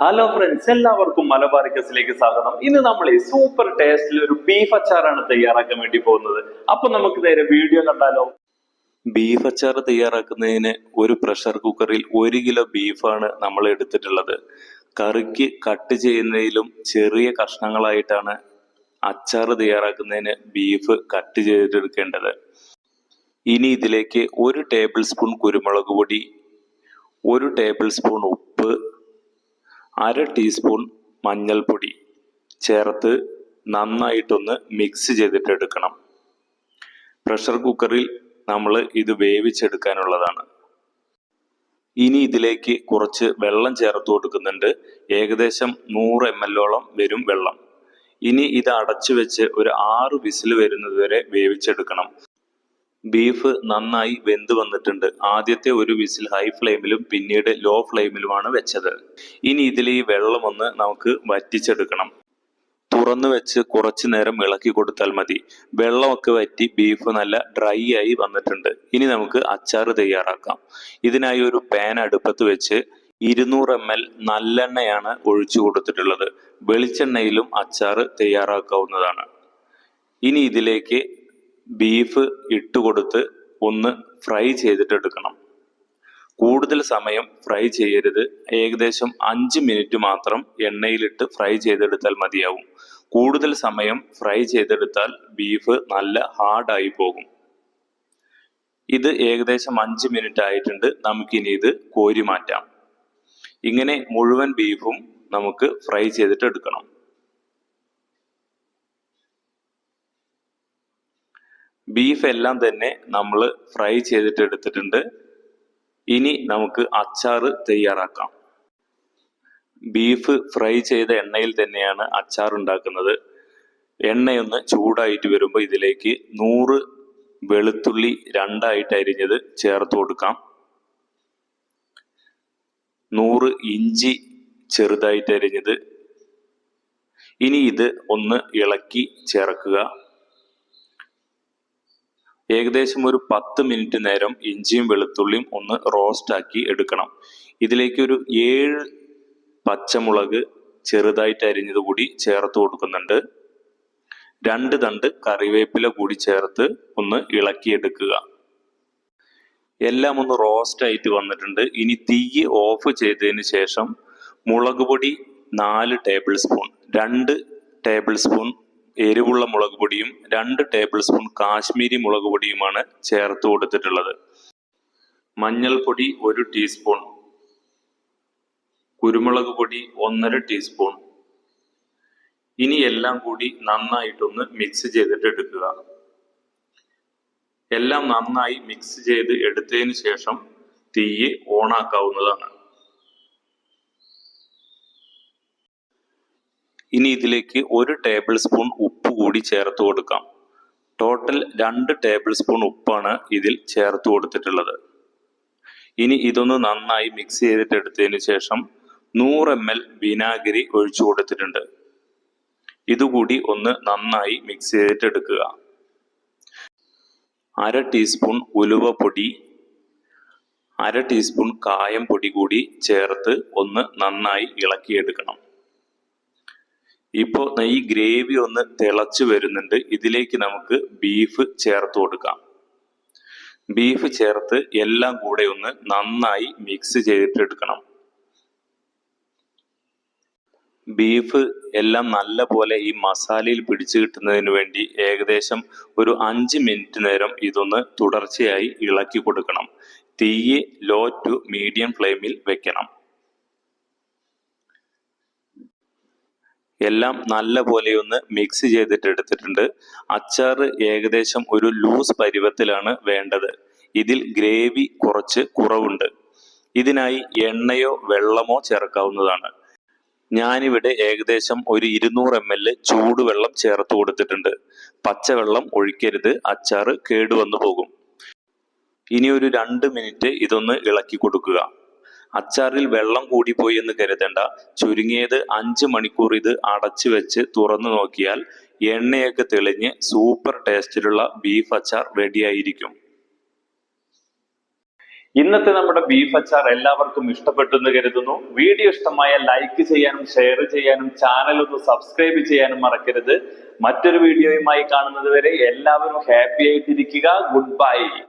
Hello friends എല്ലാവർക്കും മലബാർ കസിലേക്ക് സ്വാഗതം. ഇന്ന് നമ്മൾ ഈ സൂപ്പർ ടേസ്റ്റിൽ ഒരു ബീഫ് അച്ചാറാണ് തയ്യാറാക്കാൻ വേണ്ടി പോകുന്നത്. അപ്പൊ നമുക്ക് നേരെ വീഡിയോ കണ്ടാലോ? ബീഫ് അച്ചാർ തയ്യാറാക്കുന്നതിന് ഒരു പ്രഷർ കുക്കറിൽ ഒരു കിലോ ബീഫാണ് നമ്മൾ എടുത്തിട്ടുള്ളത്. കറിക്ക് കട്ട് ചെയ്യുന്നതിലും ചെറിയ കഷ്ണങ്ങളായിട്ടാണ് അച്ചാർ തയ്യാറാക്കുന്നതിന് ബീഫ് കട്ട് ചെയ്തെടുക്കേണ്ടത്. ഇനി ഇതിലേക്ക് ഒരു ടേബിൾ സ്പൂൺ കുരുമുളക് പൊടി ഒരു ടേബിൾ സ്പൂൺ ഉപ്പ് അര ടീസ്പൂൺ മഞ്ഞൾപ്പൊടി ചേർത്ത് നന്നായിട്ടൊന്ന് മിക്സ് ചെയ്തിട്ട് എടുക്കണം പ്രഷർ കുക്കറിൽ നമ്മൾ ഇത് വേവിച്ചെടുക്കാനുള്ളതാണ്. ഇനി ഇതിലേക്ക് കുറച്ച് വെള്ളം ചേർത്ത് കൊടുക്കുന്നുണ്ട്. ഏകദേശം നൂറ് എം ഓളം വരും വെള്ളം. ഇനി ഇത് അടച്ചു വെച്ച് ഒരു ആറ് വിസിൽ വരുന്നത് വരെ വേവിച്ചെടുക്കണം. ബീഫ് നന്നായി വെന്ത് വന്നിട്ടുണ്ട്. ആദ്യത്തെ ഒരു വിസിൽ ഹൈ ഫ്ലെയിമിലും പിന്നീട് ലോ ഫ്ലെയിമിലുമാണ് വെച്ചത്. ഇനി ഇതിൽ ഈ വെള്ളം ഒന്ന് നമുക്ക് വറ്റിച്ചെടുക്കണം. തുറന്നു വെച്ച് കുറച്ചു നേരം ഇളക്കി കൊടുത്താൽ മതി. വെള്ളമൊക്കെ വറ്റി ബീഫ് നല്ല ഡ്രൈ ആയി വന്നിട്ടുണ്ട്. ഇനി നമുക്ക് അച്ചാർ തയ്യാറാക്കാം. ഇതിനായി ഒരു പാൻ അടുപ്പത്ത് വെച്ച് ഇരുന്നൂറ് എം എൽ നല്ലെണ്ണയാണ് ഒഴിച്ചു കൊടുത്തിട്ടുള്ളത്. വെളിച്ചെണ്ണയിലും അച്ചാർ തയ്യാറാക്കാവുന്നതാണ്. ഇനി ഇതിലേക്ക് ബീഫ് ഇട്ടുകൊടുത്ത് ഒന്ന് ഫ്രൈ ചെയ്തിട്ട് എടുക്കണം കൂടുതൽ സമയം ഫ്രൈ ചെയ്യരുത്. ഏകദേശം അഞ്ച് മിനിറ്റ് മാത്രം എണ്ണയിലിട്ട് ഫ്രൈ ചെയ്തെടുത്താൽ മതിയാവും. കൂടുതൽ സമയം ഫ്രൈ ചെയ്തെടുത്താൽ ബീഫ് നല്ല ഹാർഡായി പോകും. ഇത് ഏകദേശം അഞ്ച് മിനിറ്റ് ആയിട്ടുണ്ട്. നമുക്കിനി ഇത് കോരി മാറ്റാം. ഇങ്ങനെ മുഴുവൻ ബീഫും നമുക്ക് ഫ്രൈ ചെയ്തിട്ട് എടുക്കണം ബീഫ് എല്ലാം തന്നെ നമ്മൾ ഫ്രൈ ചെയ്തിട്ട് എടുത്തിട്ടുണ്ട്. ഇനി നമുക്ക് അച്ചാർ തയ്യാറാക്കാം. ബീഫ് ഫ്രൈ ചെയ്ത എണ്ണയിൽ തന്നെയാണ് അച്ചാർ ഉണ്ടാക്കുന്നത്. എണ്ണയൊന്ന് ചൂടായിട്ട് വരുമ്പോൾ ഇതിലേക്ക് നൂറ് വെളുത്തുള്ളി രണ്ടായിട്ട് അരിഞ്ഞത് ചേർത്ത് കൊടുക്കാം. നൂറ് ഇഞ്ചി ചെറുതായിട്ട് അരിഞ്ഞത്. ഇനി ഇത് ഒന്ന് ഇളക്കി ചേർക്കുക. ഏകദേശം ഒരു പത്ത് മിനിറ്റ് നേരം ഇഞ്ചിയും വെളുത്തുള്ളിയും ഒന്ന് റോസ്റ്റ് ആക്കി എടുക്കണം. ഇതിലേക്ക് ഒരു ഏഴ് പച്ചമുളക് ചെറുതായിട്ട് അരിഞ്ഞത് കൂടി ചേർത്ത് കൊടുക്കുന്നുണ്ട്. രണ്ട് തണ്ട് കറിവേപ്പില കൂടി ചേർത്ത് ഒന്ന് ഇളക്കിയെടുക്കുക. എല്ലാം ഒന്ന് റോസ്റ്റ് ആയിട്ട് വന്നിട്ടുണ്ട്. ഇനി തീ ഓഫ് ചെയ്തതിന് ശേഷം മുളക് പൊടി നാല് ടേബിൾ സ്പൂൺ രണ്ട് ടേബിൾ സ്പൂൺ എരിവുള്ള മുളക് പൊടിയും രണ്ട് ടേബിൾ സ്പൂൺ കാശ്മീരി മുളക് പൊടിയുമാണ് ചേർത്ത് കൊടുത്തിട്ടുള്ളത്. മഞ്ഞൾപ്പൊടി ഒരു ടീസ്പൂൺ. കുരുമുളക് പൊടി ഒന്നര ടീസ്പൂൺ. ഇനി എല്ലാം കൂടി നന്നായിട്ടൊന്ന് മിക്സ് ചെയ്തിട്ട് എടുക്കുക. എല്ലാം നന്നായി മിക്സ് ചെയ്ത് എടുത്തതിന് ശേഷം തീ ഓണാക്കാവുന്നതാണ്. ഇനി ഇതിലേക്ക് ഒരു ടേബിൾ സ്പൂൺ ഉപ്പ് കൂടി ചേർത്ത് കൊടുക്കാം. ടോട്ടൽ രണ്ട് ടേബിൾ സ്പൂൺ ഉപ്പാണ് ഇതിൽ ചേർത്ത് കൊടുത്തിട്ടുള്ളത്. ഇനി ഇതൊന്ന് നന്നായി മിക്സ് ചെയ്തിട്ട് എടുത്തതിന് ശേഷം നൂറ് എം എൽ വിനാഗിരി ഒഴിച്ചു കൊടുത്തിട്ടുണ്ട്. ഇതുകൂടി ഒന്ന് നന്നായി മിക്സ് ചെയ്തിട്ട് എടുക്കുക. അര ടീസ്പൂൺ ഉലുവ പൊടി അര ടീസ്പൂൺ കായം പൊടി കൂടി ചേർത്ത് ഒന്ന് നന്നായി ഇളക്കിയെടുക്കണം. ഇപ്പോൾ ഈ ഗ്രേവി ഒന്ന് തിളച്ചു വരുന്നുണ്ട്. ഇതിലേക്ക് നമുക്ക് ബീഫ് ചേർത്ത് കൊടുക്കാം. ബീഫ് ചേർത്ത് എല്ലാം കൂടെ ഒന്ന് നന്നായി മിക്സ് ചെയ്തിട്ടെടുക്കണം. ബീഫ് എല്ലാം നല്ല പോലെ ഈ മസാലയിൽ പിടിച്ചു കിട്ടുന്നതിന് വേണ്ടി ഏകദേശം ഒരു അഞ്ച് മിനിറ്റ് നേരം ഇതൊന്ന് തുടർച്ചയായി ഇളക്കി കൊടുക്കണം. തീയെ ലോ ടു മീഡിയം ഫ്ലെയിമിൽ വെക്കണം. എല്ലാം നല്ല പോലെ ഒന്ന് മിക്സ് ചെയ്തിട്ട് എടുത്തിട്ടുണ്ട്. അച്ചാർ ഏകദേശം ഒരു ലൂസ് പരുവത്തിലാണ് വേണ്ടത്. ഇതിൽ ഗ്രേവി കുറച്ച് കുറവുണ്ട്. ഇതിനായി എണ്ണയോ വെള്ളമോ ചേർക്കാവുന്നതാണ്. ഞാനിവിടെ ഏകദേശം ഒരു ഇരുന്നൂറ് എം എൽ ചൂടുവെള്ളം ചേർത്ത് കൊടുത്തിട്ടുണ്ട്. പച്ചവെള്ളം ഒഴിക്കരുത്. അച്ചാറ് കേടുവന്നു പോകും. ഇനി ഒരു രണ്ട് മിനിറ്റ് ഇതൊന്ന് ഇളക്കി കൊടുക്കുക. അച്ചാറിൽ വെള്ളം കൂടിപ്പോയി എന്ന് കരുതേണ്ട. ചുരുങ്ങിയത് അഞ്ച് മണിക്കൂർ ഇത് അടച്ചു വെച്ച് തുറന്നു നോക്കിയാൽ എണ്ണയൊക്കെ തെളിഞ്ഞ് സൂപ്പർ ടേസ്റ്റിലുള്ള ബീഫ് അച്ചാർ റെഡിയായിരിക്കും ഇന്നത്തെ നമ്മുടെ ബീഫ് അച്ചാർ എല്ലാവർക്കും ഇഷ്ടപ്പെട്ടു എന്ന് കരുതുന്നു. വീഡിയോ ഇഷ്ടമായ ലൈക്ക് ചെയ്യാനും ഷെയർ ചെയ്യാനും ചാനൽ ഒന്ന് സബ്സ്ക്രൈബ് ചെയ്യാനും മറക്കരുത്. മറ്റൊരു വീഡിയോയുമായി കാണുന്നത് വരെ എല്ലാവരും ഹാപ്പി ആയിട്ടിരിക്കുക. Good bye